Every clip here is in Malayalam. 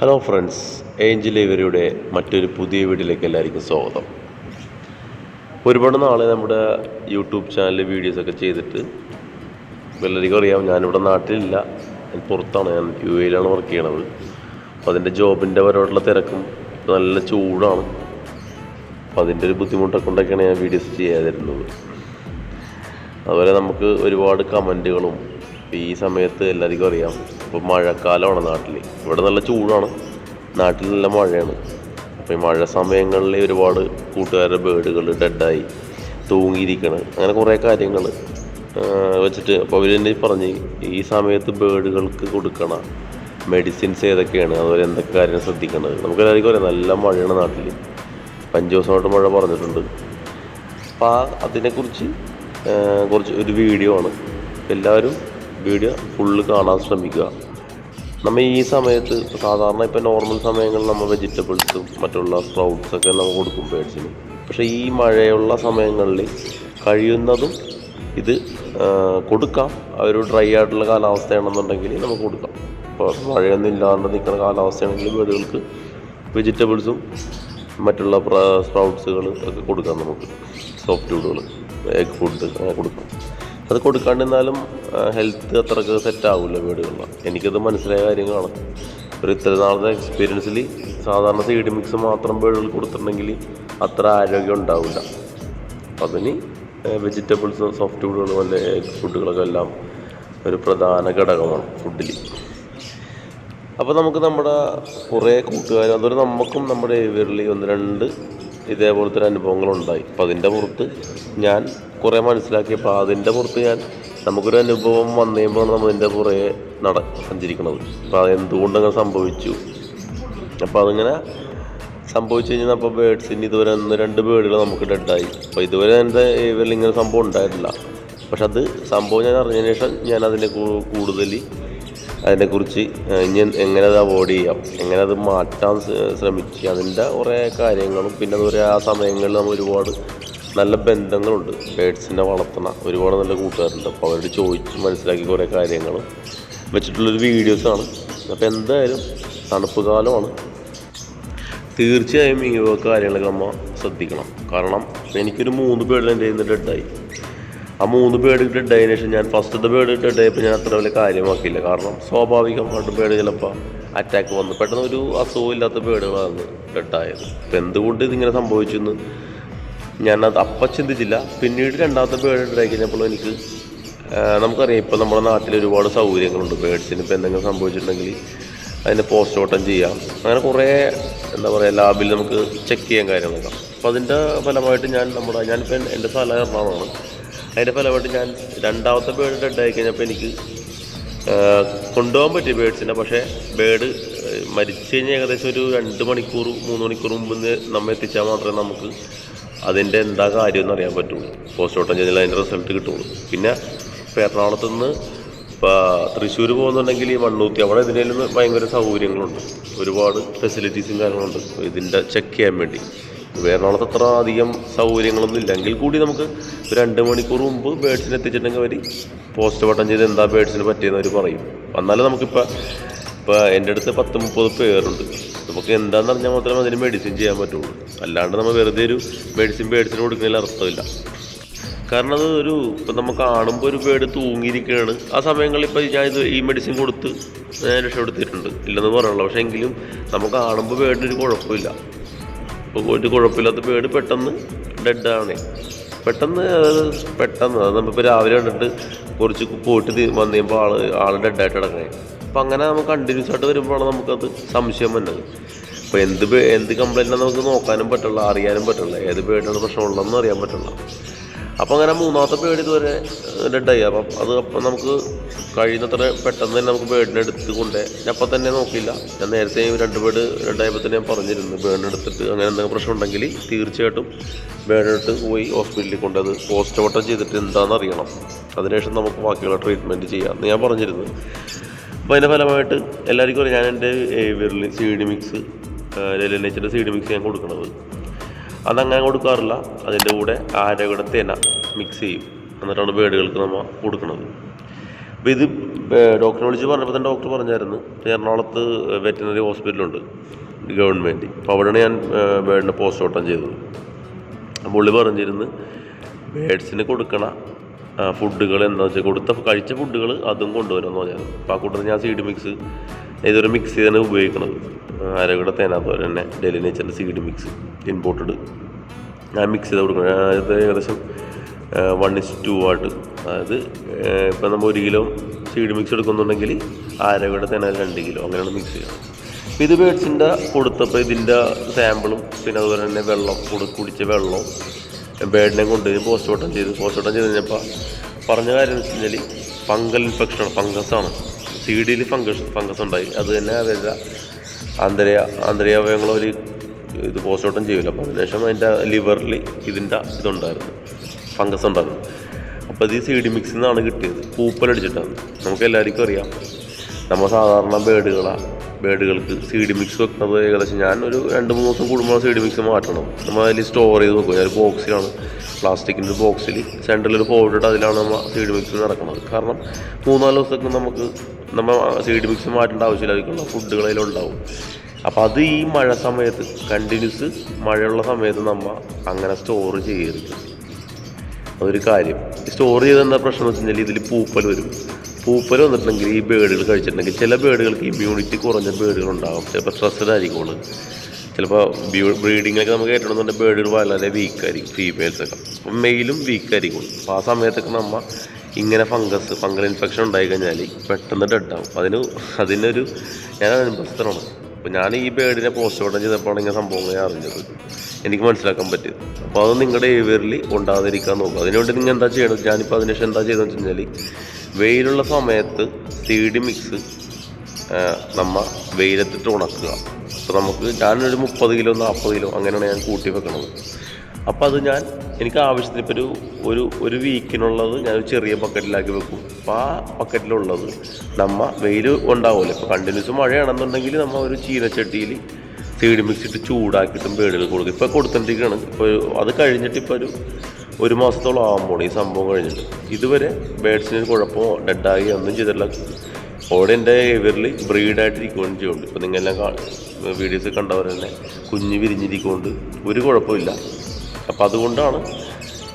ഹലോ ഫ്രണ്ട്സ് ഏഞ്ചൽ ഇവരുടെ മറ്റൊരു പുതിയ വീഡിയോയിലേക്ക് എല്ലാവർക്കും സ്വാഗതം. ഒരുപാട് നാളെ നമ്മുടെ യൂട്യൂബ് ചാനലിൽ വീഡിയോസൊക്കെ ചെയ്തിട്ട് എല്ലാവർക്കും അറിയാം ഞാനിവിടെ നാട്ടിലില്ല. ഞാൻ പുറത്താണ്. ഞാൻ യു എയിലാണ് വർക്ക് ചെയ്യണത്. അപ്പോൾ അതിന്റെ ജോബിന്റെ പരമായിട്ടുള്ള തിരക്കും നല്ല ചൂടാണ്. അപ്പോൾ അതിന്റെ ഒരു ബുദ്ധിമുട്ടൊക്കെ കൊണ്ടൊക്കെയാണ് ഞാൻ വീഡിയോസ് ചെയ്യാതിരുന്നത്. അതുപോലെ നമുക്ക് ഒരുപാട് കമന്റുകളും ഈ സമയത്ത് എല്ലാവർക്കും അറിയാം. ഇപ്പോൾ മഴക്കാലമാണ് നാട്ടിൽ ഇവിടെ നല്ല ചൂടാണ്. നാട്ടിൽ നല്ല മഴയാണ്. അപ്പോൾ ഈ മഴ സമയങ്ങളിൽ ഒരുപാട് കൂട്ടുകാരുടെ ബേഡുകൾ ഡെഡായി തൂങ്ങിയിരിക്കണം. അങ്ങനെ കുറേ കാര്യങ്ങൾ വെച്ചിട്ട് അപ്പോൾ അവർ തന്നെ പറഞ്ഞ് ഈ സമയത്ത് ബേഡുകൾക്ക് കൊടുക്കണ മെഡിസിൻസ് ഏതൊക്കെയാണ്? അതുപോലെ എന്തൊക്കെ കാര്യങ്ങൾ ശ്രദ്ധിക്കേണ്ടത്? നമുക്ക് എല്ലാവർക്കും അറിയാം നല്ല മഴയാണ് നാട്ടിൽ അഞ്ച് ദിവസമായിട്ട് മഴ പറഞ്ഞിട്ടുണ്ട്. അപ്പോൾ ആ അതിനെക്കുറിച്ച് കുറച്ച് ഒരു വീഡിയോ ആണ്. എല്ലാവരും വീഡിയോ ഫുള്ള് കാണാൻ ശ്രമിക്കുക. നമ്മൾ ഈ സമയത്ത് സാധാരണ ഇപ്പോൾ നോർമൽ സമയങ്ങളിൽ നമ്മൾ വെജിറ്റബിൾസും മറ്റുള്ള സ്പ്രൗട്ട്സൊക്കെ നമ്മൾ കൊടുക്കും പേഴ്സിന് പക്ഷേ ഈ മഴയുള്ള സമയങ്ങളിൽ കഴിയുന്നതും ഇത് കൊടുക്കാം. ഒരു ഡ്രൈ ആയിട്ടുള്ള കാലാവസ്ഥയാണെന്നുണ്ടെങ്കിൽ നമുക്ക് കൊടുക്കാം. ഇപ്പോൾ മഴയൊന്നും ഇല്ലാണ്ട് നിൽക്കുന്ന കാലാവസ്ഥയാണെങ്കിൽ വീടുകൾക്ക് വെജിറ്റബിൾസും മറ്റുള്ള സ്പ്രൗട്ട്സുകൾ ഒക്കെ കൊടുക്കാം നമുക്ക്. സോഫ്റ്റ് ഫുഡുകൾ എഗ് ഫുഡ് അങ്ങനെ കൊടുക്കാം. അത് കൊടുക്കാണ്ടിരുന്നാലും ഹെൽത്ത് അത്രയ്ക്ക് സെറ്റ് ആവില്ല വീടുകളിൽ എനിക്കത് മനസ്സിലായ കാര്യങ്ങളാണ്. ഒരു ഇത്ര നാളത്തെ എക്സ്പീരിയൻസിൽ സാധാരണ സീഡ് മിക്സ് മാത്രം വീടുകൾ കൊടുത്തിട്ടുണ്ടെങ്കിൽ അത്ര ആരോഗ്യം ഉണ്ടാവില്ല. അതിന് വെജിറ്റബിൾസ് സോഫ്റ്റ് ഫുഡുകൾ വല്ല ഫുഡുകളൊക്കെ എല്ലാം ഒരു പ്രധാന ഘടകമാണ് ഫുഡിൽ അപ്പോൾ നമുക്ക് നമ്മുടെ കുറേ കൂട്ടുകാർ അതുപോലെ നമുക്കും നമ്മുടെ ഇവരിൽ ഒന്ന് രണ്ട് ഇതേപോലത്തെ ഒരു അനുഭവങ്ങളുണ്ടായി അപ്പോൾ അതിന്റെ പുറത്ത് ഞാൻ കുറേ മനസ്സിലാക്കിയപ്പോൾ അതിന്റെ പുറത്ത് ഞാൻ നമുക്കൊരു അനുഭവം വന്നു കഴിയുമ്പോഴാണ് നമ്മൾ അതിന്റെ പുറകെ നട സഞ്ചരിക്കണത്. അപ്പോൾ അതെന്തുകൊണ്ടങ്ങനെ സംഭവിച്ചു? അപ്പോൾ അതിങ്ങനെ സംഭവിച്ചു കഴിഞ്ഞാൽ അപ്പോൾ ബേഡ്സിന് ഇതുവരെ ഒന്ന് രണ്ട് ബേഡുകൾ നമുക്ക് ഡെഡായി അപ്പോൾ ഇതുവരെ എന്റെ ഇവരിൽ ഇങ്ങനെ സംഭവം ഉണ്ടായിട്ടില്ല. പക്ഷെ അത് സംഭവം ഞാൻ അറിഞ്ഞതിന് ശേഷം ഞാൻ അതിനെ കൂടുതൽ അതിനെക്കുറിച്ച് ഇനി എങ്ങനെ അത് അവോയ്ഡ് ചെയ്യാം എങ്ങനെ അത് മാറ്റാൻ ശ്രമിക്കുക അതിന്റെ കുറേ കാര്യങ്ങളും പിന്നെ അതുപോലെ ആ സമയങ്ങളിൽ നമ്മൾ ഒരുപാട് നല്ല ബന്ധങ്ങളുണ്ട്. ബേഡ്സിനെ വളർത്തണ ഒരുപാട് നല്ല കൂട്ടുകാരുണ്ട്. അപ്പോൾ അവരോട് ചോദിച്ച് മനസ്സിലാക്കി കുറേ കാര്യങ്ങളും വെച്ചിട്ടുള്ളൊരു വീഡിയോസാണ് അപ്പോൾ എന്തായാലും തണുപ്പ് കാലമാണ്. തീർച്ചയായും ഈ കാര്യങ്ങളൊക്കെ നമ്മൾ ശ്രദ്ധിക്കണം. കാരണം എനിക്കൊരു മൂന്ന് പേടിൽ എന്റെ ഡെഡായി ആ മൂന്ന് പേട് ഡെഡായതിനു ശേഷം ഞാൻ ഫസ്റ്റത്തെ പേട് ഡെഡായപ്പോൾ ഞാൻ അത്ര വലിയ കാര്യമാക്കിയില്ല. കാരണം സ്വാഭാവികമായിട്ട് പേട് ചിലപ്പോൾ അറ്റാക്ക് വന്നു. പെട്ടെന്ന് ഒരു അസുഖം ഇല്ലാത്ത പേടുകളാണ് ഡെഡായത് അപ്പം എന്തുകൊണ്ട് ഇതിങ്ങനെ സംഭവിച്ചു എന്ന് ഞാനത് അപ്പം ചിന്തിച്ചില്ല. പിന്നീട് രണ്ടാമത്തെ പേട് ഡെഡായി കഴിഞ്ഞപ്പോൾ എനിക്ക് നമുക്കറിയാം ഇപ്പോൾ നമ്മുടെ നാട്ടിൽ ഒരുപാട് സൗകര്യങ്ങളുണ്ട് പേഡ്സിന് ഇപ്പോൾ എന്തെങ്കിലും സംഭവിച്ചിട്ടുണ്ടെങ്കിൽ അതിന്റെ പോസ്റ്റ്മോർട്ടം ചെയ്യാം. അങ്ങനെ കുറേ എന്താ പറയുക ലാബിൽ നമുക്ക് ചെക്ക് ചെയ്യാൻ കാര്യങ്ങളൊക്കെ. അപ്പോൾ അതിന്റെ ഫലമായിട്ട് ഞാൻ നമ്മുടെ ഞാനിപ്പോൾ എന്റെ സ്ഥലം എറണാകുളമാണ്. അതിന്റെ ഫലമായിട്ട് ഞാൻ രണ്ടാമത്തെ ബേഡ് ഡെഡായി കഴിഞ്ഞപ്പോൾ എനിക്ക് കൊണ്ടുപോകാൻ പറ്റി ബേഡ്സിനെ പക്ഷേ ബേഡ് മരിച്ചു കഴിഞ്ഞാൽ ഏകദേശം ഒരു രണ്ട് മണിക്കൂർ മൂന്ന് മണിക്കൂർ മുമ്പ് നമ്മൾ നമ്മെ എത്തിച്ചാൽ മാത്രമേ നമുക്ക് അതിന്റെ എന്താ കാര്യം എന്ന് അറിയാൻ പറ്റുള്ളൂ. പോസ്റ്റ്മോർട്ടം ചെയ്താൽ അതിന്റെ റിസൾട്ട് കിട്ടുള്ളൂ. പിന്നെ ഇപ്പോൾ എറണാകുളത്ത് നിന്ന് ഇപ്പോൾ തൃശ്ശൂർ പോകുന്നുണ്ടെങ്കിൽ ഈ മണ്ണൂത്തി അവിടെ ഇതിനേലും ഭയങ്കര സൗകര്യങ്ങളുണ്ട്. ഒരുപാട് ഫെസിലിറ്റീസും കാര്യങ്ങളുണ്ട്. ഇതിന്റെ ചെക്ക് ചെയ്യാൻ വേണ്ടി. എറണാകുളത്ത് അത്ര അധികം സൗകര്യങ്ങളൊന്നും ഇല്ലെങ്കിൽ കൂടി നമുക്ക് രണ്ട് മണിക്കൂർ മുമ്പ് ബേഡ്സിനെ എത്തിച്ചിട്ടുണ്ടെങ്കിൽ അവർ പോസ്റ്റ് ബട്ടൺ ചെയ്ത് എന്താ ബേഡ്സിന് പറ്റിയെന്ന് അവർ പറയും. എന്നാലും നമുക്കിപ്പോൾ ഇപ്പോൾ എന്റെ അടുത്ത് പത്ത് മുപ്പത് പേരുണ്ട്. നമുക്ക് എന്താണെന്ന് അറിഞ്ഞാൽ മാത്രമേ അതിന് മെഡിസിൻ ചെയ്യാൻ പറ്റുള്ളൂ. അല്ലാണ്ട് നമ്മൾ വെറുതെ ഒരു മെഡിസിൻ ബേഡ്സിന് കൊടുക്കുന്നതിൽ അർത്ഥമില്ല. കാരണം അത് ഒരു ഇപ്പം നമ്മൾ കാണുമ്പോൾ ഒരു പേട് തൂങ്ങിയിരിക്കുകയാണ് ആ സമയങ്ങളിൽ ഇപ്പോൾ ഞാൻ ഇത് ഈ മെഡിസിൻ കൊടുത്ത് ഞാൻ രക്ഷപ്പെടുത്തിയിട്ടുണ്ട്. ഇല്ലെന്ന് പറയണല്ലോ പക്ഷേ എങ്കിലും നമുക്ക് കാണുമ്പോൾ പേടിന് ഒരു കുഴപ്പമില്ല. ഇപ്പോൾ ഒരു കുഴപ്പമില്ലാത്ത പേട് പെട്ടെന്ന് ഡെഡാണ് പെട്ടെന്ന് പെട്ടെന്ന്. അത് നമ്മളിപ്പോൾ രാവിലെ കണ്ടിട്ട് കുറച്ച് പോയിട്ട് വന്നു കഴിയുമ്പോൾ ആൾ ആൾ ഡെഡായിട്ട് കിടക്കണേ. അപ്പോൾ അങ്ങനെ നമുക്ക് കണ്ടിന്യൂസ് ആയിട്ട് വരുമ്പോഴാണ് നമുക്കത് സംശയം വന്നത്. അപ്പോൾ എന്ത് എന്ത് കംപ്ലൈന്റാണ് നമുക്ക് നോക്കാനും പറ്റുള്ളൂ അറിയാനും പറ്റുള്ളൂ. ഏത് പേടിയാണ് പ്രശ്നമുള്ളതെന്ന് അറിയാൻ പറ്റില്ല അപ്പോൾ അങ്ങനെ മൂന്നാമത്തെ പേടി ഇതുവരെ ഡെഡായി അപ്പം അത് അപ്പം നമുക്ക് കഴിയുന്നത്ര പെട്ടെന്ന് തന്നെ നമുക്ക് ബേഡിനെ എടുത്ത് കൊണ്ടേ ഞാൻ അപ്പം തന്നെ നോക്കിയില്ല. ഞാൻ നേരത്തെ രണ്ട് ബേഡ് ഡെഡായപ്പോൾ തന്നെ ഞാൻ പറഞ്ഞിരുന്നു. ബേഡിനെ എടുത്തിട്ട് അങ്ങനെ എന്തെങ്കിലും പ്രശ്നം ഉണ്ടെങ്കിൽ തീർച്ചയായിട്ടും ബേഡിനെടുത്ത് പോയി ഹോസ്പിറ്റലിൽ കൊണ്ട് അത് പോസ്റ്റ്മോർട്ടം ചെയ്തിട്ട് എന്താണെന്ന് അറിയണം. അതിനുശേഷം നമുക്ക് ബാക്കിയുള്ള ട്രീറ്റ്മെന്റ് ചെയ്യാം ഞാൻ പറഞ്ഞിരുന്നു. അപ്പോൾ അതിന്റെ ഫലമായിട്ട് എല്ലാവർക്കും അറിയാം. ഞാൻ എന്റെ വിരൽ സി ഡി മിക്സ് നെച്ചിന്റെ സി ഡി മിക്സ് ഞാൻ കൊടുക്കണത്. അതങ്ങനെ കൊടുക്കാറില്ല. അതിന്റെ കൂടെ ആരോഗ്യയുടെ തേന മിക്സ് ചെയ്യും. എന്നിട്ടാണ് ബേഡുകൾക്ക് നമ്മൾ കൊടുക്കുന്നത് അപ്പോൾ ഇത് ഡോക്ടറെ വിളിച്ച് പറഞ്ഞപ്പോൾ തന്നെ ഡോക്ടർ പറഞ്ഞായിരുന്നു എറണാകുളത്ത് വെറ്റിനറി ഹോസ്പിറ്റലുണ്ട് ഗവൺമെന്റ്. അപ്പോൾ അവിടെയാണ് ഞാൻ ബേഡിനെ ഓട്ടം ചെയ്തത്. പുള്ളി പറഞ്ഞിരുന്നു ബേഡ്സിന് കൊടുക്കണ ഫുഡുകൾ എന്താ വെച്ചാൽ കൊടുത്ത കഴിച്ച ഫുഡുകൾ അതും കൊണ്ടുവരുമെന്ന് പറഞ്ഞാൽ അപ്പോൾ ആ കൂട്ടത്തിൽ ഞാൻ സീഡ് മിക്സ് ഇതൊരു മിക്സ് ചെയ്താണ് ഉപയോഗിക്കുന്നത്. അരകുടെ തേനാത്തോലെ തന്നെ ഡെലി നേച്ചറിന്റെ സീഡ് മിക്സ് ഇമ്പോർട്ടഡ് ഞാൻ മിക്സ് ചെയ്ത് കൊടുക്കണം. അതായത് ഏകദേശം വൺ ഇസ് ടു ആയിട്ട്. അതായത് ഇപ്പം നമ്മൾ ഒരു കിലോ സീഡ് മിക്സ് എടുക്കുന്നുണ്ടെങ്കിൽ ആരോഗ്യ തേന രണ്ട് കിലോ അങ്ങനെയാണ് മിക്സ് അപ്പോൾ ഇത് ബേഡ്സിന്റെ കൊടുത്തപ്പോൾ ഇതിന്റെ സാമ്പിളും പിന്നെ അതുപോലെ തന്നെ വെള്ളം കൊടു കുടിച്ച വെള്ളവും ബേഡിനെ കൊണ്ടുപോയി പോസ്റ്റ്മോർട്ടം ചെയ്ത്. പോസ്റ്റ്മോർട്ടം ചെയ്ത് കഴിഞ്ഞപ്പോൾ പറഞ്ഞ കാര്യം എന്ന് വെച്ച് കഴിഞ്ഞാൽ ഫംഗൽ ഇൻഫെക്ഷനാണ് ഫംഗസാണ് ഡിയിൽ ഫംഗസ് ഫംഗസ് ഉണ്ടായി. അത് തന്നെ അവരുടെ ആന്തരിക ആന്തരികാവയവങ്ങൾ ഒരു ഇത് പോസ്റ്റ്മോർട്ടം ചെയ്യില്ല അപ്പോൾ അതിനുശേഷം അതിന്റെ ലിവറിൽ ഇതിന്റെ ഇതുണ്ടായിരുന്നു. ഫംഗസ് ഉണ്ടായിരുന്നു. അപ്പോൾ ഇത് സി ഡി മിക്സിൽ നിന്നാണ് കിട്ടിയത്. പൂപ്പലടിച്ചിട്ടാണ് നമുക്ക് എല്ലാവർക്കും അറിയാം. നമ്മൾ സാധാരണ ബേഡുകളാണ് ബേഡുകൾക്ക് സി ഡി മിക്സ് വെക്കുന്നത് ഏകദേശം ഞാൻ ഒരു രണ്ട് മൂന്ന് ദിവസം കൂടുമ്പോൾ സി ഡി മിക്സ് മാറ്റണം. നമ്മൾ അതിൽ സ്റ്റോർ ചെയ്ത് വെക്കും. ഞാനൊരു ബോക്സിലാണ് പ്ലാസ്റ്റിക്കിന്റെ ഒരു ബോക്സിൽ സെന്ററിൽ ഒരു ഇട്ട് അതിലാണ് നമ്മൾ സി ഡി മിക്സ് നടക്കുന്നത്. കാരണം മൂന്നാൽ ദിവസത്തേക്ക് നമുക്ക് നമ്മൾ സി ഡി മിക്സ് മാറ്റേണ്ട ആവശ്യമില്ലായിരിക്കുള്ള ഫുഡുകൾ അതിലുണ്ടാവും അപ്പോൾ അത് ഈ മഴ സമയത്ത് കണ്ടിന്യൂസ് മഴയുള്ള സമയത്ത് നമ്മൾ അങ്ങനെ സ്റ്റോർ ചെയ്യരുത്. അതൊരു കാര്യം. സ്റ്റോർ ചെയ്ത് എന്താ പ്രശ്നം വെച്ച് കഴിഞ്ഞാൽ ഇതിൽ പൂപ്പൽ വരും. പൂപ്പൽ വന്നിട്ടുണ്ടെങ്കിൽ ഈ ബേഡുകൾ കഴിച്ചിട്ടുണ്ടെങ്കിൽ ചില ബേഡുകൾക്ക് ഇമ്മ്യൂണിറ്റി കുറഞ്ഞ ബേഡുകൾ ഉണ്ടാകും ചിലപ്പോൾ സ്ട്രെസ്ഡ് ആയിരിക്കും ചിലപ്പോൾ ബ്രീഡിങ്ങിലൊക്കെ നമുക്ക് ഏറ്റണമെന്നുണ്ടെങ്കിൽ ബേഡുകൾ വളരെ വീക്കായിരിക്കും ഫീമെയിൽസ് ഒക്കെ. അപ്പം മെയിലും വീക്കായിരിക്കും അപ്പോൾ ആ സമയത്തൊക്കെ നമ്മൾ ഇങ്ങനെ ഫംഗസ് ഫംഗൽ ഇൻഫെക്ഷൻ ഉണ്ടായി കഴിഞ്ഞാൽ പെട്ടെന്ന് ഡെഡ് ആവും. അതിന് അതിനൊരു ഞാൻ അനുഭവസ്ഥനാണ് അപ്പോൾ ഞാൻ ഈ ബേഡിനെ പോസ്റ്റ്മോർട്ടം ചെയ്തപ്പോഴാണ് ഇങ്ങനെ സംഭവം ഞാൻ അറിഞ്ഞത്. എനിക്ക് മനസ്സിലാക്കാൻ പറ്റിയത്. അപ്പോൾ അത് നിങ്ങളുടെ ഏവിയറിൽ ഉണ്ടാകാതിരിക്കാൻ നോക്കുക അതിനുവേണ്ടി നിങ്ങൾ എന്താ ചെയ്യണം ഞാനിപ്പോൾ അതിനുശേഷം എന്താ ചെയ്തതെന്ന് വെച്ച് കഴിഞ്ഞാൽ വെയിലുള്ള സമയത്ത് തീടി മിക്സ് നമ്മൾ വെയിലത്തിട്ട് ഉണക്കുക. അപ്പോൾ നമുക്ക് ഞാനൊരു മുപ്പത് കിലോ നാൽപ്പത് കിലോ അങ്ങനെയാണ് ഞാൻ കൂട്ടി വെക്കണത്. അപ്പോൾ അത് ഞാൻ എനിക്ക് ആവശ്യത്തിന് ഇപ്പോൾ ഒരു ഒരു ഒരു വീക്കിനുള്ളത് ഞാനൊരു ചെറിയ ബക്കറ്റിലാക്കി വെക്കും. അപ്പോൾ ആ ബക്കറ്റിലുള്ളത് നമ്മൾ വെയിൽ ഉണ്ടാവുമല്ലോ ഇപ്പോൾ കണ്ടിന്യൂസ് മഴയാണെന്നുണ്ടെങ്കിൽ നമ്മൾ ഒരു ചീനച്ചട്ടിയിൽ സീഡ് മിക്സിട്ട് ചൂടാക്കിയിട്ടും പേടികൾ കൊടുക്കും. ഇപ്പോൾ കൊടുത്തോണ്ടിരിക്കുകയാണ് ഇപ്പോൾ അത് കഴിഞ്ഞിട്ട് ഇപ്പോൾ ഒരു ഒരു മാസത്തോളം ആകുമ്പോൾ ഈ സംഭവം കഴിഞ്ഞിട്ട്. ഇതുവരെ ബേഡ്സിന് കുഴപ്പമോ? ഡെഡായി ഒന്നും ചെയ്തിട്ടില്ല. ഓടെ എന്റെ ഇവരിൽ ബ്രീഡായിട്ടിരിക്കുകയും ചെയ്യുന്നുണ്ട് ഇപ്പോൾ നിങ്ങളെല്ലാം വീഡിയോസ് കണ്ടവർ തന്നെ കുഞ്ഞ് വിരിഞ്ഞിരിക്കുകൊണ്ട് ഒരു കുഴപ്പമില്ല അപ്പോൾ അതുകൊണ്ടാണ്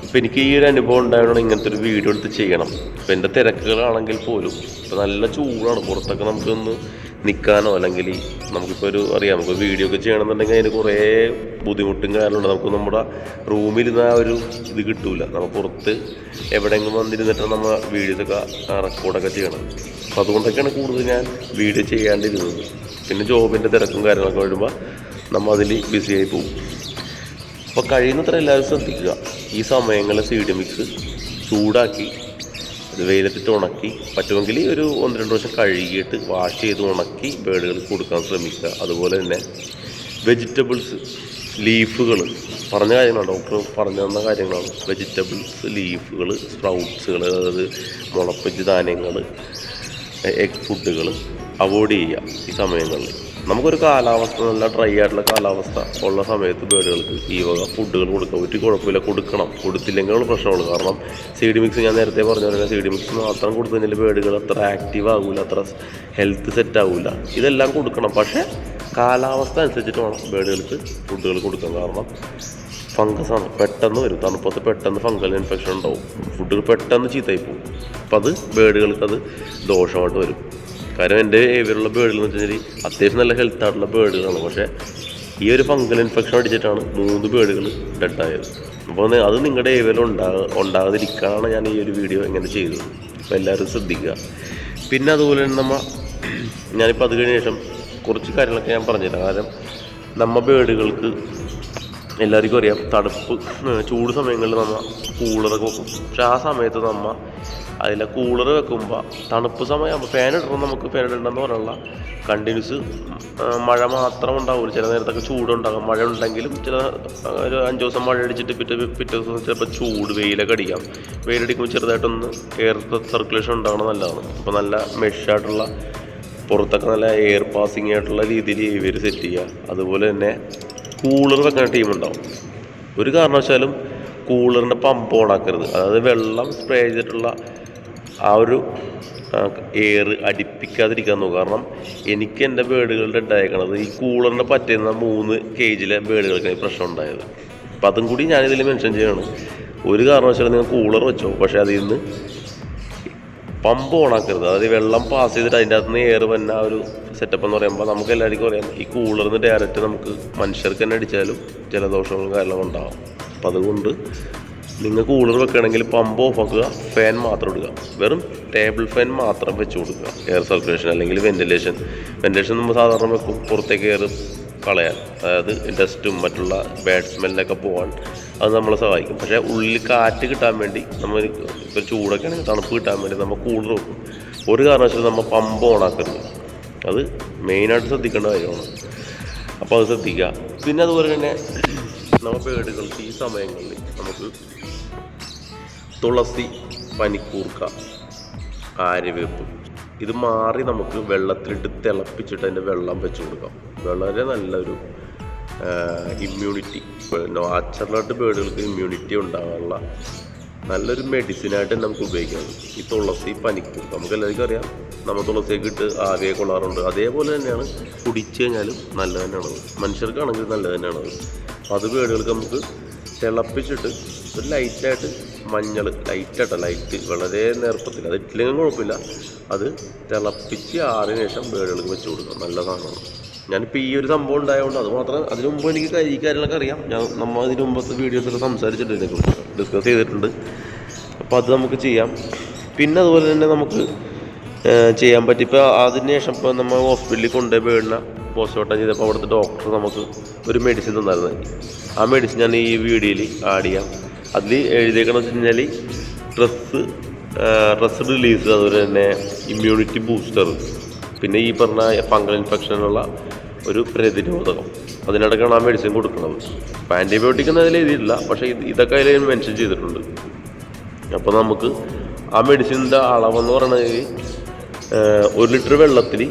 ഇപ്പം എനിക്ക് ഈ ഒരു അനുഭവം ഉണ്ടായതുകൊണ്ട് ഇങ്ങനത്തെ ഒരു വീഡിയോ എടുത്ത് ചെയ്യണം. ഇപ്പം എന്റെ തിരക്കുകളാണെങ്കിൽ പോലും ഇപ്പം നല്ല ചൂടാണ്. പുറത്തൊക്കെ നമുക്കൊന്ന് നിൽക്കാനോ അല്ലെങ്കിൽ നമുക്കിപ്പോൾ ഒരു അറിയാം നമുക്ക് വീഡിയോ ഒക്കെ ചെയ്യണമെന്നുണ്ടെങ്കിൽ അതിന് കുറേ ബുദ്ധിമുട്ടും കാര്യമുണ്ട് നമുക്ക് നമ്മുടെ റൂമിൽ ആ ഒരു ഇത് കിട്ടൂല. നമ്മൾ പുറത്ത് എവിടെയെങ്കിലും വന്നിരുന്നിട്ട് നമ്മൾ വീഡിയോസൊക്കെ റെക്കോർഡൊക്കെ ചെയ്യണം അപ്പോൾ അതുകൊണ്ടൊക്കെയാണ് കൂടുതൽ ഞാൻ വീഡിയോ ചെയ്യാണ്ടിരുന്നത്. പിന്നെ ജോബിന്റെ തിരക്കും കാര്യങ്ങളൊക്കെ വരുമ്പോൾ നമ്മൾ അതിൽ ആയി പോകും. അപ്പോൾ കഴിയുന്നത്ര എല്ലാവരും ശ്രദ്ധിക്കുക. ഈ സമയങ്ങളിൽ സീഡ് മിക്സ് ചൂടാക്കി അത് വെയിലത്തിട്ട് ഉണക്കി പറ്റുമെങ്കിൽ ഒരു ഒന്ന് രണ്ട് വർഷം കഴുകിയിട്ട് വാഷ് ചെയ്ത് ഉണക്കി ബേഡുകൾക്ക് കൊടുക്കാൻ ശ്രമിക്കുക. അതുപോലെ തന്നെ വെജിറ്റബിൾസ് ലീഫുകൾ പറഞ്ഞ കാര്യങ്ങളാണ്. ഡോക്ടർ പറഞ്ഞു തന്ന കാര്യങ്ങളാണ്. വെജിറ്റബിൾസ് ലീഫുകൾ സ്പ്രൗട്ട്സുകൾ അതായത് മുളപ്പിച്ച് ധാന്യങ്ങൾ എഗ് ഫുഡുകൾ അവോയ്ഡ് ചെയ്യുക ഈ സമയങ്ങളിൽ. നമുക്കൊരു കാലാവസ്ഥ നല്ല ഡ്രൈ ആയിട്ടുള്ള കാലാവസ്ഥ ഉള്ള സമയത്ത് ബേഡുകൾക്ക് ഈ വക ഫുഡുകൾ കൊടുക്കുക ഒരു കുഴപ്പമില്ല. കൊടുക്കണം. കൊടുത്തില്ലെങ്കിലുള്ള പ്രശ്നമുള്ളൂ. കാരണം സീഡി മിക്സ് ഞാൻ നേരത്തെ പറഞ്ഞ പോലെ സീഡി മിക്സ് മാത്രം കൊടുത്തു കഴിഞ്ഞാൽ ബേഡുകൾ അത്ര ആക്റ്റീവ് ആകില്ല അത്ര ഹെൽത്ത് സെറ്റ് ആകില്ല ഇതെല്ലാം കൊടുക്കണം. പക്ഷേ കാലാവസ്ഥ അനുസരിച്ചിട്ട് വേണം ബേഡുകൾക്ക് ഫുഡുകൾ കൊടുക്കാൻ. കാരണം ഫംഗസാണ് പെട്ടെന്ന് വരും. തണുപ്പത്ത് പെട്ടെന്ന് ഫംഗൽ ഇൻഫെക്ഷൻ ഉണ്ടാവും. ഫുഡുകൾ പെട്ടെന്ന് ചീത്തയായി പോകും. അപ്പം അത് ബേഡുകൾക്ക് അത് ദോഷമായിട്ട് വരും. കാരണം എന്റെ ഏവിയറുള്ള ബേഡുകൾ എന്ന് വെച്ചാൽ അത്യാവശ്യം നല്ല ഹെൽത്ത് ആയിട്ടുള്ള ബേഡുകളാണ് പക്ഷേ ഈ ഒരു ഫംഗൽ ഇൻഫെക്ഷൻ അടിച്ചിട്ടാണ് മൂന്ന് ബേഡുകൾ ഡെഡായത് അപ്പോൾ അത് നിങ്ങളുടെ ഏവിയറിൽ ഉണ്ടാ ഉണ്ടാകാതിരിക്കാനാണ് ഞാൻ ഈ ഒരു വീഡിയോ ഇങ്ങനെ ചെയ്തത്. അപ്പോൾ എല്ലാവരും ശ്രദ്ധിക്കുക. പിന്നെ അതുപോലെ തന്നെ നമ്മൾ ഞാനിപ്പോൾ അത് കഴിഞ്ഞ ശേഷം കുറച്ച് കാര്യങ്ങളൊക്കെ ഞാൻ പറഞ്ഞുതരാം. കാരണം നമ്മ ബേഡുകൾക്ക് എല്ലാവർക്കും അറിയാം തണുപ്പ് ചൂട് സമയങ്ങളിൽ നമ്മൾ കൂളറൊക്കെ വെക്കും. പക്ഷെ ആ സമയത്ത് നമ്മൾ അതിലെ കൂളർ വെക്കുമ്പോൾ തണുപ്പ് സമയമാകുമ്പോൾ ഫാൻ ഇടണം നമുക്ക് ഫാൻ ഇടണമെന്ന് പറയാനുള്ള കണ്ടിന്യൂസ് മഴ മാത്രം ഉണ്ടാവില്ല ചില നേരത്തൊക്കെ ചൂടുണ്ടാകും. മഴ ഉണ്ടെങ്കിലും ചില ഒരു അഞ്ച് ദിവസം മഴ അടിച്ചിട്ട് പിറ്റേ പിറ്റേ ദിവസം ചിലപ്പോൾ ചൂട് വെയിലൊക്കെ അടിക്കാം. വെയിലടിക്കുമ്പോൾ ചെറുതായിട്ടൊന്ന് എയർ സർക്കുലേഷൻ ഉണ്ടാകണം നല്ലതാണ്. അപ്പോൾ നല്ല മെഷായിട്ടുള്ള പുറത്തൊക്കെ നല്ല എയർ പാസിംഗ് ആയിട്ടുള്ള രീതിയിൽ ഇവർ സെറ്റ് ചെയ്യുക. അതുപോലെ തന്നെ കൂളർ വെക്കുന്ന ടീം ഉണ്ടാവും. ഒരു കാരണവശാലും കൂളറിന്റെ പമ്പ് ഓണാക്കരുത് അതായത് വെള്ളം സ്പ്രേ ചെയ്തിട്ടുള്ള ആ ഒരു എയർ അടിപ്പിക്കാതിരിക്കാൻ നോക്കുക കാരണം എനിക്ക് എന്റെ ബേഡുകളുടെ ഉണ്ടായേക്കണത് ഈ കൂളറിന്റെ പറ്റുന്ന മൂന്ന് കേജിലെ ബേഡുകൾക്ക് ഈ പ്രശ്നം ഉണ്ടായത്. അപ്പം അതും കൂടി ഞാനിതിൽ മെൻഷൻ ചെയ്യണം. ഒരു കാരണവശാലും നിങ്ങൾ കൂളർ വെച്ചോ. പക്ഷെ അതിൽ നിന്ന് പമ്പ് ഓണാക്കരുത് അതായത് വെള്ളം പാസ് ചെയ്തിട്ട് അതിന്റെ അകത്ത് നിന്ന് എയർ വന്ന ഒരു സെറ്റപ്പ് എന്ന് പറയുമ്പോൾ നമുക്ക് എല്ലാവർക്കും അറിയാം. ഈ കൂളറിൽ നിന്ന് ഡയറക്റ്റ് നമുക്ക് മനുഷ്യർക്ക് തന്നെ അടിച്ചാലും ജലദോഷങ്ങളും ഉണ്ടാവും. അപ്പം അതുകൊണ്ട് നിങ്ങൾ കൂളർ വെക്കുകയാണെങ്കിൽ പമ്പ് ഓഫ് ആക്കുക ഫാൻ മാത്രം ഇടുക. വെറും ടേബിൾ ഫാൻ മാത്രം വെച്ച് കൊടുക്കുക. എയർ സർക്കുലേഷൻ അല്ലെങ്കിൽ വെന്റിലേഷൻ വെന്റിലേഷൻ നമ്മൾ സാധാരണ വെക്കും പുറത്തേക്ക് എയർ കളയാൻ. അതായത് ഡസ്റ്റും മറ്റുള്ള ബാഡ് സ്മെല്ലൊക്കെ പോകാൻ അത് നമ്മളെ സഹായിക്കും. പക്ഷേ ഉള്ളിൽ കാറ്റ് കിട്ടാൻ വേണ്ടി നമ്മൾ ഇപ്പോൾ ചൂടൊക്കെ ആണെങ്കിൽ തണുപ്പ് കിട്ടാൻ വേണ്ടി നമ്മൾ കൂളർ വെക്കും. ഒരു കാരണവശാലും നമ്മൾ പമ്പ് ഓണാക്കരുത് അത് മെയിനായിട്ട് ശ്രദ്ധിക്കേണ്ട കാര്യമാണ്. അപ്പോൾ അത് ശ്രദ്ധിക്കുക. പിന്നെ അതുപോലെ തന്നെ നമ്മൾ ബേഡുകൾക്ക് ഈ സമയങ്ങളിൽ നമുക്ക് തുളസി പനിക്കൂർക്ക ആര്യവേപ്പ് ഇത് മാറി നമുക്ക് വെള്ളത്തിലിട്ട് തിളപ്പിച്ചിട്ട് അതിന്റെ വെള്ളം വെച്ച് കൊടുക്കാം. വളരെ നല്ലൊരു ഇമ്മ്യൂണിറ്റി നാച്ചുറലായിട്ട് ബേഡുകൾക്ക് ഇമ്മ്യൂണിറ്റി ഉണ്ടാകാനുള്ള നല്ലൊരു മെഡിസിനായിട്ട് നമുക്ക് ഉപയോഗിക്കാം. ഈ തുളസി പനിക്കും നമുക്ക് എല്ലാവർക്കും അറിയാം നമ്മൾ തുളസിയൊക്കെ ഇട്ട് ആവിയെ കൊള്ളാറുണ്ട്. അതേപോലെ തന്നെയാണ് കുടിച്ചു കഴിഞ്ഞാലും നല്ല തന്നെയാണത് മനുഷ്യർക്കാണെങ്കിൽ നല്ല തന്നെയാണത് അപ്പോൾ അത് വീടുകൾക്ക് നമുക്ക് തിളപ്പിച്ചിട്ട് ഒരു ലൈറ്റായിട്ട് മഞ്ഞൾ ലൈറ്റായിട്ട് ലൈറ്റ് വളരെ നേർപ്പത്തിൽ അത് ഇട്ടില്ലെങ്കിൽ കുഴപ്പമില്ല. അത് തിളപ്പിച്ച് ആറിന് ശേഷം വീടുകൾക്ക് വെച്ച് കൊടുക്കാം നല്ല സാധനമാണ്. ഞാനിപ്പോൾ ഈ ഒരു സംഭവം ഉണ്ടായതുകൊണ്ട് അത് മാത്രം അതിന് മുമ്പ് എനിക്ക് കൈ കാര്യങ്ങളൊക്കെ അറിയാം. ഞാൻ നമ്മൾ അതിന് മുമ്പത്തെ വീഡിയോസൊക്കെ സംസാരിച്ചിട്ടുണ്ട് ഇതിനെക്കുറിച്ച് ഡിസ്കസ് ചെയ്തിട്ടുണ്ട്. അപ്പോൾ അത് നമുക്ക് ചെയ്യാം. പിന്നെ അതുപോലെ തന്നെ നമുക്ക് ചെയ്യാൻ പറ്റും. ഇപ്പോൾ അതിന് ശേഷം ഇപ്പോൾ നമ്മൾ ഹോസ്പിറ്റലിൽ കൊണ്ടുപോയി വീഴുന്ന പോസ്റ്റ്മോർട്ടം ചെയ്തപ്പോൾ അവിടുത്തെ ഡോക്ടർ നമുക്ക് ഒരു മെഡിസിൻ തന്നായിരുന്നു. ആ മെഡിസിൻ ഞാൻ ഈ വീഡിയോയിൽ ആഡ് ചെയ്യാം. അതിൽ എഴുതിയേക്കണം വെച്ച് കഴിഞ്ഞാൽ ഡ്രസ്സ് സ്ട്രെസ് റിലീസ് അതുപോലെ തന്നെ ഇമ്മ്യൂണിറ്റി ബൂസ്റ്റർ പിന്നെ ഈ പറഞ്ഞ ഫംഗൽ ഇൻഫെക്ഷനുള്ള ഒരു പ്രതിരോധകം. അതിനിടയ്ക്കാണ് ആ മെഡിസിൻ കൊടുക്കുന്നത്. അപ്പോൾ ആന്റിബയോട്ടിക് ഒന്നും അതിൽ എഴുതിയിട്ടില്ല പക്ഷേ ഇത് ഇതൊക്കെ അതിൽ മെൻഷൻ ചെയ്തിട്ടുണ്ട്. അപ്പോൾ നമുക്ക് ആ മെഡിസിന്റെ അളവെന്ന് പറയുന്നത് ഒരു ലിറ്റർ വെള്ളത്തിൽ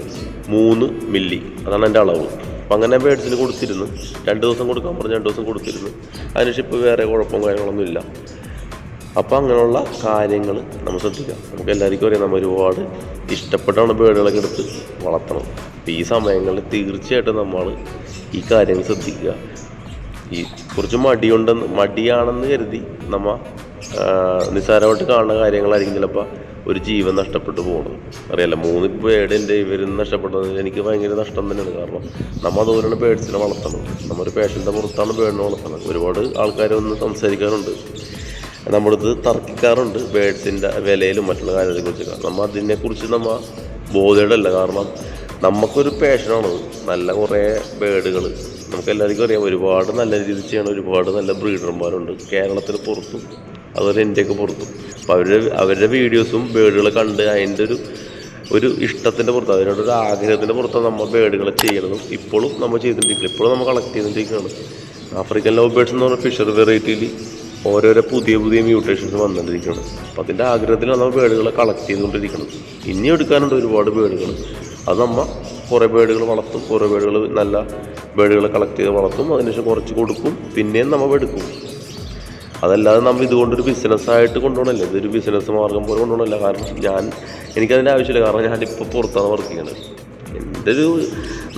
മൂന്ന് മില്ലി. അതാണ് എന്റെ അളവ്. അപ്പം അങ്ങനെ മേടിച്ചിൽ കൊടുത്തിരുന്നു. രണ്ട് ദിവസം കൊടുക്കാൻ പറഞ്ഞ് രണ്ട് ദിവസം കൊടുത്തിരുന്നു. അതിനുശേഷം ഇപ്പോൾ വേറെ കുഴപ്പം കാര്യങ്ങളൊന്നും ഇല്ല. അപ്പോൾ അങ്ങനെയുള്ള കാര്യങ്ങൾ നമ്മൾ ശ്രദ്ധിക്കാം നമുക്ക് എല്ലാവർക്കും അറിയാം നമ്മൾ ഒരുപാട് ഇഷ്ടപ്പെട്ടാണ് ബേഡുകളൊക്കെ എടുത്ത് വളർത്തണം. അപ്പോൾ ഈ സമയങ്ങളിൽ തീർച്ചയായിട്ടും നമ്മൾ ഈ കാര്യങ്ങൾ ശ്രദ്ധിക്കുക. ഈ കുറച്ച് മടിയുണ്ടെന്ന് മടിയാണെന്ന് കരുതി നമ്മൾ നിസ്സാരമായിട്ട് കാണുന്ന കാര്യങ്ങളായിരിക്കും ചിലപ്പോൾ ഒരു ജീവൻ നഷ്ടപ്പെട്ടു പോകണം അറിയാലോ മൂന്ന് പേടിന്റെ എന്റെ ഇവരിൽ നിന്ന് നഷ്ടപ്പെട്ടത് എനിക്ക് ഭയങ്കര നഷ്ടം തന്നെയാണ്. കാരണം നമ്മൾ അതുപോലെയാണ് ബേഡ്സിനെ വളർത്തണം നമ്മളൊരു പേഷ്യന്റെ പുറത്താണ് പേടിനെ വളർത്തണം ഒരുപാട് ആൾക്കാർ ഒന്ന് സംസാരിക്കാറുണ്ട്. നമ്മളിത് തർക്കിക്കാറുണ്ട് ബേഡ്സിന്റെ വിലയിലും മറ്റുള്ള കാര്യത്തെക്കുറിച്ചൊക്കെ നമ്മൾ അതിനെക്കുറിച്ച് നമ്മൾ ബോധേടല്ല. കാരണം നമുക്കൊരു പേഷനാണ് നല്ല കുറേ ബേഡുകൾ നമുക്ക് എല്ലാവർക്കും അറിയാം ഒരുപാട് നല്ല രീതിയിൽ ചെയ്യണ ഒരുപാട് നല്ല ബ്രീഡർമാരുണ്ട് കേരളത്തിന് പുറത്തും അതുപോലെ ഇന്ത്യയ്ക്ക് പുറത്തും. അപ്പോൾ അവരുടെ അവരുടെ വീഡിയോസും ബേഡുകളെ കണ്ട് അതിന്റെ ഒരു ഒരു ഇഷ്ടത്തിന്റെ പുറത്ത് അതിനോടൊരു ആഗ്രഹത്തിന്റെ പുറത്താണ് നമ്മൾ ബേഡുകളെ ചെയ്യണതും ഇപ്പോഴും നമ്മൾ ചെയ്തുകൊണ്ടിരിക്കുന്നത്. ഇപ്പോഴും നമ്മൾ കളക്ട് ചെയ്തുകൊണ്ടിരിക്കുകയാണ്. ആഫ്രിക്കൻ ലവ് ബേഡ്സ് എന്ന് പറഞ്ഞ ഫിഷർ വെറൈറ്റിയിൽ ഓരോരോ പുതിയ പുതിയ മ്യൂട്ടേഷൻസ് വന്നുകൊണ്ടിരിക്കുകയാണ്. അപ്പോൾ അതിന്റെ ആഗ്രഹത്തിലാണ് നമ്മൾ ബേഡുകളെ കളക്ട് ചെയ്തുകൊണ്ടിരിക്കുന്നത്. ഇനി എടുക്കാനുണ്ട് ഒരുപാട് ബേഡുകൾ അത് നമ്മൾ കുറേ ബേഡുകൾ വളർത്തും കുറേ ബേഡുകൾ നല്ല ബേഡുകളെ കളക്ട് ചെയ്ത് വളർത്തും അതിനുശേഷം കുറച്ച് കൊടുക്കും പിന്നെയും നമ്മൾ എടുക്കും. അതല്ലാതെ നമ്മൾ ഇതുകൊണ്ടൊരു ബിസിനസ്സായിട്ട് കൊണ്ടുപോകണമല്ല ഇതൊരു ബിസിനസ് മാർഗം പോലെ കൊണ്ടുപോകണമല്ല കാരണം ഞാൻ എനിക്കതിന്റെ ആവശ്യമില്ല. കാരണം ഞാനിപ്പോൾ പുറത്താണ് വർക്ക് ചെയ്യണത്. എന്റെ ഒരു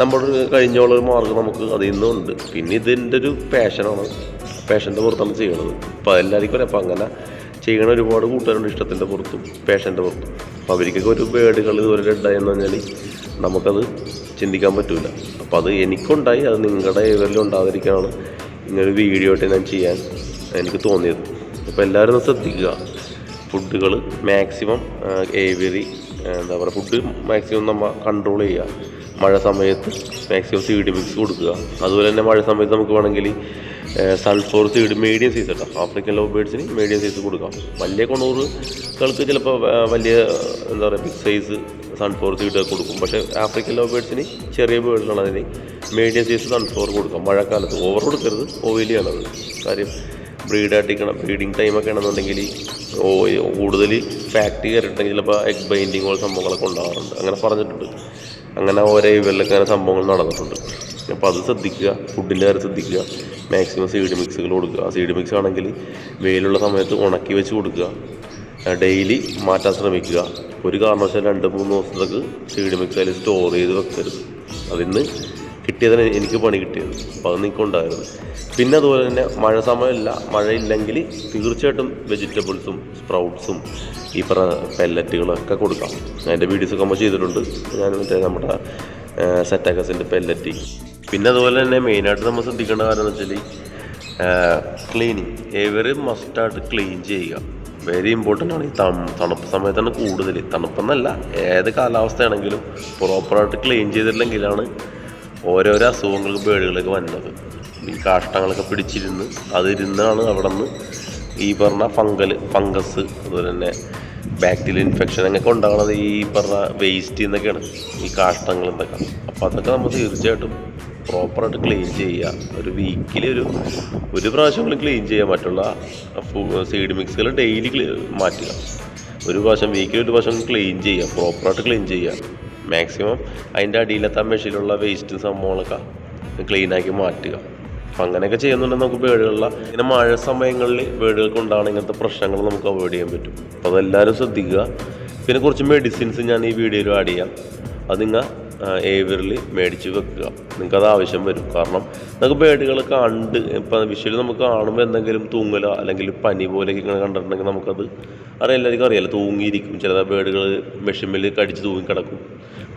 നമ്മുടെ ഒരു കഴിഞ്ഞുള്ള ഒരു മാർഗം നമുക്ക് അതിൽ നിന്നും ഉണ്ട്. പിന്നെ ഇതിന്റെ ഒരു പാഷനാണ് പാഷന്റെ പുറത്താണ് ചെയ്യണത്. അപ്പോൾ എല്ലാവർക്കും അറിയാം. അപ്പോൾ അങ്ങനെ ചെയ്യണ ഒരുപാട് കൂട്ടുകാരുണ്ട് ഇഷ്ടത്തിന്റെ പുറത്തും പാഷന്റെ പുറത്തും. അപ്പോൾ അവർക്കൊക്കെ ഒരു ബേഡുകൾ ഇതുപോലെ ഉണ്ടായെന്ന് പറഞ്ഞാൽ നമുക്കത് ചിന്തിക്കാൻ പറ്റില്ല അപ്പോൾ അത് എനിക്കുണ്ടായി. അത് നിങ്ങളുടെ ഇവരിലും ഉണ്ടാകാതിരിക്കാനാണ് ഇങ്ങനൊരു വീഡിയോ ആയിട്ട് ഞാൻ ചെയ്യാൻ എനിക്ക് തോന്നിയത്. അപ്പോൾ എല്ലാവരും ശ്രദ്ധിക്കുക. ഫുഡുകൾ മാക്സിമം ഏവിയറി എന്താ പറയുക ഫുഡ് മാക്സിമം നമ്മൾ കൺട്രോൾ ചെയ്യുക. മഴ സമയത്ത് മാക്സിമം സീഡ് മിക്സ് കൊടുക്കുക. അതുപോലെ തന്നെ മഴ സമയത്ത് നമുക്ക് വേണമെങ്കിൽ സൾഫോർ സീഡ് മീഡിയം സൈസ് കേട്ടോ ആഫ്രിക്കൻ ലവ് ബേഡ്സിന് മീഡിയം സൈസ് കൊടുക്കാം. വലിയ കൊണൂറുകൾക്ക് ചിലപ്പോൾ വലിയ എന്താ പറയുക ബിഗ് സൈസ് സൺഫ്ലവർ സീഡ് കൊടുക്കും. പക്ഷേ ആഫ്രിക്കൻ ലവ് ബേഡ്സിന് ചെറിയ ബേഡുകളാണ് അതിന് മീഡിയം സൈസ് സൺഫ്ലവർ കൊടുക്കാം. മഴക്കാലത്ത് ഓവർ കൊടുക്കരുത്. ഓയിലിയാണത് കാര്യം ബ്രീഡായിട്ടിരിക്കണം ബ്രീഡിങ് ടൈമൊക്കെ ആണെന്നുണ്ടെങ്കിൽ ഓ കൂടുതൽ ഫാക്റ്റ് കയറിയിട്ടുണ്ടെങ്കിൽ ചിലപ്പോൾ എഗ് ബൈൻഡിങ് പോലെ സംഭവങ്ങളൊക്കെ ഉണ്ടാകാറുണ്ട് അങ്ങനെ പറഞ്ഞിട്ടുണ്ട്. അങ്ങനെ ഓരോ ഇവരിലൊക്കെ അങ്ങനെ സംഭവങ്ങൾ നടന്നിട്ടുണ്ട്. അപ്പോൾ അത് ശ്രദ്ധിക്കുക ഫുഡിന്റെ കാര്യം ശ്രദ്ധിക്കുക മാക്സിമം സീഡ് മിക്സുകൾ കൊടുക്കുക. ആ സീഡ് മിക്സ് ആണെങ്കിൽ വെയിലുള്ള സമയത്ത് ഉണക്കി വെച്ച് കൊടുക്കുക. ഡെയിലി മാറ്റാൻ ശ്രമിക്കുക. ഒരു കാരണവശാലും രണ്ട് മൂന്ന് ദിവസത്തേക്ക് സീഡ് മിക്സ് അതിൽ സ്റ്റോർ ചെയ്ത് വെക്കരുത്. അതിന്ന് കിട്ടിയതിന് എനിക്ക് പണി കിട്ടിയത്. അപ്പോൾ അത് നിങ്ങൾക്ക് ഉണ്ടായിരുന്നു പിന്നെ അതുപോലെ തന്നെ മഴ സമയമില്ല. മഴയില്ലെങ്കിൽ തീർച്ചയായിട്ടും വെജിറ്റബിൾസും സ്പ്രൗട്ട്സും ഈ പറഞ്ഞ പെല്ലറ്റുകളൊക്കെ കൊടുക്കാം. ഞാൻ അതിന്റെ വീഡിയോസൊക്കെ നമ്മൾ ചെയ്തിട്ടുണ്ട്. ഞാൻ മറ്റേ നമ്മുടെ സെറ്റാക്കസിന്റെ പെല്ലറ്റി. പിന്നെ അതുപോലെ തന്നെ മെയിനായിട്ട് നമ്മൾ ശ്രദ്ധിക്കേണ്ട കാര്യം എന്ന് വെച്ചാൽ ക്ലീനിങ് എവറി മസ്റ്റായിട്ട് ക്ലീൻ ചെയ്യുക. വെരി ഇമ്പോർട്ടന്റ് ആണ് ഈ തണു തണുപ്പ് സമയത്താണ് കൂടുതൽ തണുപ്പെന്നല്ല ഏത് കാലാവസ്ഥയാണെങ്കിലും പ്രോപ്പറായിട്ട് ക്ലീൻ ചെയ്തിട്ടില്ലെങ്കിലാണ് ഓരോരോ അസുഖങ്ങൾക്ക് പേടികളൊക്കെ വന്നത്. ഈ കാഷ്ടങ്ങളൊക്കെ പിടിച്ചിരുന്ന് അതിരുന്നാണ് അവിടെ നിന്ന് ഈ പറഞ്ഞ ഫംഗൽ ഫംഗസ് അതുപോലെ തന്നെ ബാക്ടീരിയൽ ഇൻഫെക്ഷൻ അങ്ങനെയൊക്കെ ഉണ്ടാകുന്നത് ഈ പറഞ്ഞ വേസ്റ്റ് എന്നൊക്കെയാണ് ഈ കാഷ്ടങ്ങൾ എന്തൊക്കെ അപ്പോൾ അതൊക്കെ നമ്മൾ തീർച്ചയായിട്ടും പ്രോപ്പറായിട്ട് ക്ലീൻ ചെയ്യുക. ഒരു വീക്കിൽ ഒരു ഒരു പ്രാവശ്യമെങ്കിലും ക്ലീൻ ചെയ്യുക. മറ്റുള്ള സീഡ് മിക്സുകൾ ഡെയിലി മാറ്റുക. ഒരു പ്രാവശ്യം വീക്കിൽ ഒരു പ്രാവശ്യം ക്ലീൻ ചെയ്യുക. പ്രോപ്പറായിട്ട് ക്ലീൻ ചെയ്യുക. മാക്സിമം അതിന്റെ അടിയിലത്തെ ആ മെഷീനുള്ള വേസ്റ്റ് സംഭവങ്ങളൊക്കെ ക്ലീനാക്കി മാറ്റുക. അപ്പം അങ്ങനെയൊക്കെ ചെയ്യുന്നുണ്ടെങ്കിൽ നമുക്ക് ബേഡുകളിലെ ഇങ്ങനെ മഴ സമയങ്ങളിൽ ബേഡുകൾക്ക് ഉണ്ടാകുന്ന ഇങ്ങനത്തെ പ്രശ്നങ്ങൾ നമുക്ക് അവോയ്ഡ് ചെയ്യാൻ പറ്റും. അപ്പോൾ അതെല്ലാവരും ശ്രദ്ധിക്കുക. പിന്നെ കുറച്ച് മെഡിസിൻസ് ഞാൻ ഈ വീഡിയോയിൽ ആഡ് ചെയ്യാം. അത് നിങ്ങൾ ഏവറിൽ മേടിച്ച് വെക്കുക. നിങ്ങൾക്ക് അത് ആവശ്യം വരും. കാരണം നമുക്ക് ബേഡുകൾ കണ്ട് ഇപ്പം വിഷയിൽ നമുക്ക് കാണുമ്പോൾ എന്തെങ്കിലും തൂങ്ങലോ അല്ലെങ്കിൽ പനി പോലെയൊക്കെ ഇങ്ങനെ കണ്ടിട്ടുണ്ടെങ്കിൽ നമുക്കത് അറിയാം. എല്ലാവർക്കും അറിയാലോ തൂങ്ങിയിരിക്കും. ചില ബേഡുകൾ മെഷീനിൽ കടിച്ച് തൂങ്ങി കിടക്കും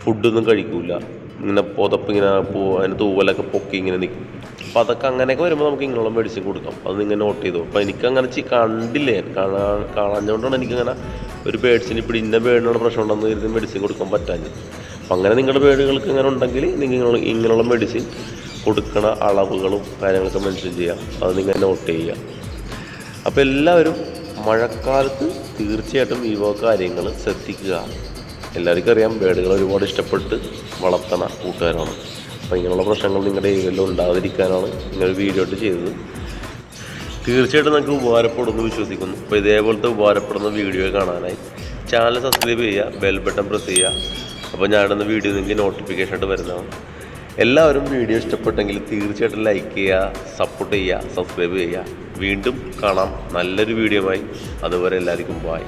ഫുഡൊന്നും കഴിക്കൂല. ഇങ്ങനെ പുതപ്പ് ഇങ്ങനെ പോ അതിന് തൂവലൊക്കെ പൊക്കി ഇങ്ങനെ നിൽക്കും അപ്പോൾ അതൊക്കെ അങ്ങനെയൊക്കെ വരുമ്പോൾ നമുക്ക് ഇങ്ങനെയുള്ള മെഡിസിൻ കൊടുക്കാം. അത് നിങ്ങൾ നോട്ട് ചെയ്തു. അപ്പോൾ എനിക്കങ്ങനെ ചി കണ്ടില്ലേ? കാണാൻ കാണാഞ്ഞുകൊണ്ടാണ് എനിക്കങ്ങനെ ഒരു ബേഡ്സിന് ഇപ്പോൾ ഇന്ന ബേഡിനോട് പ്രശ്നം ഉണ്ടെന്ന് കരുതി മെഡിസിൻ കൊടുക്കാൻ പറ്റാഞ്ഞത്. അപ്പം അങ്ങനെ നിങ്ങളുടെ പേടികൾക്ക് ഇങ്ങനെ ഉണ്ടെങ്കിൽ നിങ്ങൾ ഇങ്ങനെയുള്ള മെഡിസിൻ കൊടുക്കണ അളവുകളും കാര്യങ്ങളൊക്കെ മെൻഷൻ ചെയ്യാം അത് നിങ്ങൾ നോട്ട് ചെയ്യുക. അപ്പോൾ എല്ലാവരും മഴക്കാലത്ത് തീർച്ചയായിട്ടും ഈ വക കാര്യങ്ങൾ ശ്രദ്ധിക്കുക. എല്ലാവർക്കും അറിയാം ബേഡുകൾ ഒരുപാട് ഇഷ്ടപ്പെട്ട് വളർത്തണ കൂട്ടുകാരാണ്. അപ്പോൾ ഇങ്ങനെയുള്ള പ്രശ്നങ്ങൾ നിങ്ങളുടെ ഏരിയയിൽ ഉണ്ടാകാതിരിക്കാനാണ് നിങ്ങൾ വീഡിയോ ആയിട്ട് ചെയ്തത്. തീർച്ചയായിട്ടും നിങ്ങൾക്ക് ഉപകാരപ്പെടുമെന്ന് വിശ്വസിക്കുന്നു. അപ്പോൾ ഇതേപോലത്തെ ഉപകാരപ്പെടുന്ന വീഡിയോ കാണാനായി. ചാനൽ സബ്സ്ക്രൈബ് ചെയ്യുക ബെൽ ബട്ടൺ പ്രസ് ചെയ്യുക. അപ്പോൾ ഞാനിടുന്ന വീഡിയോ നിങ്ങൾക്ക് നോട്ടിഫിക്കേഷൻ ആയിട്ട് വരുന്നതാണ് എല്ലാവരും വീഡിയോ ഇഷ്ടപ്പെട്ടെങ്കിൽ തീർച്ചയായിട്ടും ലൈക്ക് ചെയ്യുക സപ്പോർട്ട് ചെയ്യുക സബ്സ്ക്രൈബ് ചെയ്യുക. വീണ്ടും കാണാം. നല്ലൊരു വീഡിയോ ആയി. അതുവരെ എല്ലാവർക്കും ബായ്